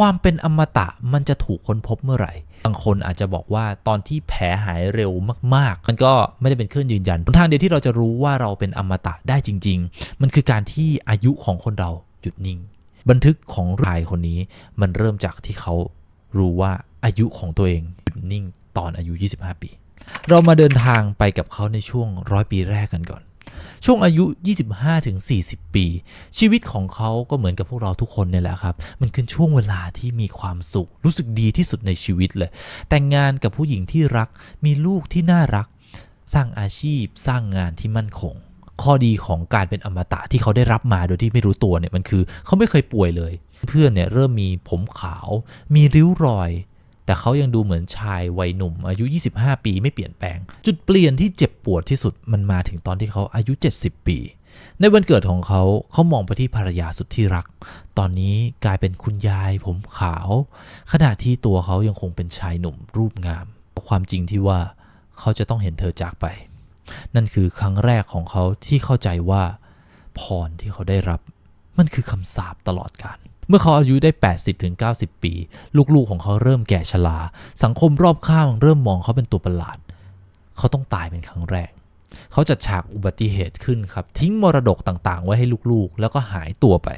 ความเป็นอมตะมันจะถูกค้นพบเมื่อไหร่บางคนอาจจะบอกว่าตอนที่แผลหายเร็วมาก ๆ มันก็ไม่ได้เป็นเครื่องยืนยันทางเดียวที่เราจะรู้ว่าเราเป็นอมตะได้จริง ๆ มันคือการที่อายุของคนเราหยุดนิ่ง บันทึกของรายคนนี้มันเริ่มจากที่เขารู้ว่าอายุของตัวเองหยุดนิ่งตอนอายุ 25 ปี เรามาเดินทางไปกับเขาในช่วงร้อยปีแรกกันก่อน ช่วงอายุ 25-40 ปี ชีวิตของเขาก็เหมือนกับพวกเราทุกคนเนี่ยแหละครับ มันคือช่วงเวลาที่มีความสุข รู้สึกดีที่สุดในชีวิตเลย แต่งงานกับผู้หญิงที่รัก มีลูกที่น่ารัก สร้างอาชีพ สร้างงานที่มั่นคงข้อดีของการเป็นอมตะที่เขาได้รับมาโดยที่ไม่รู้ตัวเนี่ยมันคือเขาไม่เคยป่วยเลย เพื่อนเนี่ยเริ่มมีผมขาว มีริ้วรอย แต่เขายังดูเหมือนชายวัยหนุ่ม อายุ 25 ปีไม่เปลี่ยนแปลง จุดเปลี่ยนที่เจ็บปวดที่สุดมันมาถึงตอนที่เขาอายุ 70 ปี ในวันเกิดของเขาเขามองไปที่ภรรยาสุดที่รัก ตอนนี้กลายเป็นคุณยายผมขาว ขณะที่ตัวเขายังคงเป็นชายหนุ่มรูปงาม ความจริงที่ว่าเขาจะต้องเห็นเธอจากไป นั่นคือครั้งแรกของเขาที่เข้าใจว่าพรที่เขาได้รับ มันคือคำสาปตลอดกาล เมื่อเขาอายุได้ 80-90 ปี ลูกๆของเขาเริ่มแก่ชรา สังคมรอบข้างเริ่มมองเขาเป็นตัวประหลาด เขาต้องตายเป็นครั้งแรก เขาจัดฉากอุบัติเหตุขึ้นครับ ทิ้งมรดกต่างๆ ไว้ให้ลูกๆ แล้วก็หายตัวไป